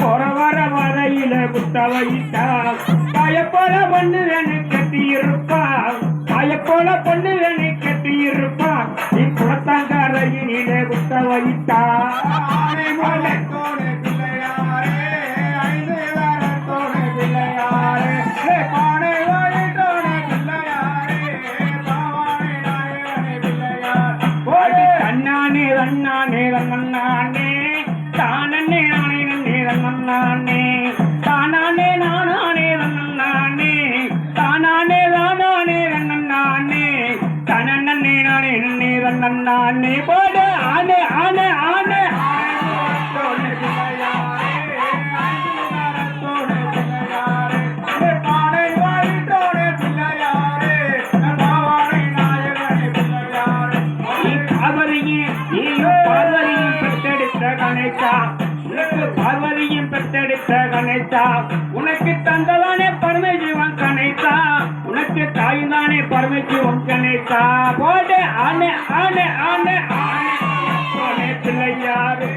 போற வர வரையில குத்த வைத்தா பயப்போல பொண்ணு வேணு கட்டி இருப்பா பயப்போல பொண்ணு வேணு கட்டி இருப்பா நீ குளத்தாங்கரையிலே குத்த வைத்தா ஆனை முகத்தோடு தன்னானே தானானே நானானே தன்னானே தானானே தானானே தன்னானே தனன்னே நானே நன்னே தன்னானே போடு ஆனே ஆனே ஆனே முகத்தோடு பெற்றெடுத்த கணேசா உனக்கு கணைத்தா உனக்கு தந்ததானே பரமை ஜீவன் கணைத்தா உனக்கு தாய்தானே பரமை ஜீவன் கணைத்தா போடு ஆனே ஆனே ஆனே ஆனே பிள்ளையாரு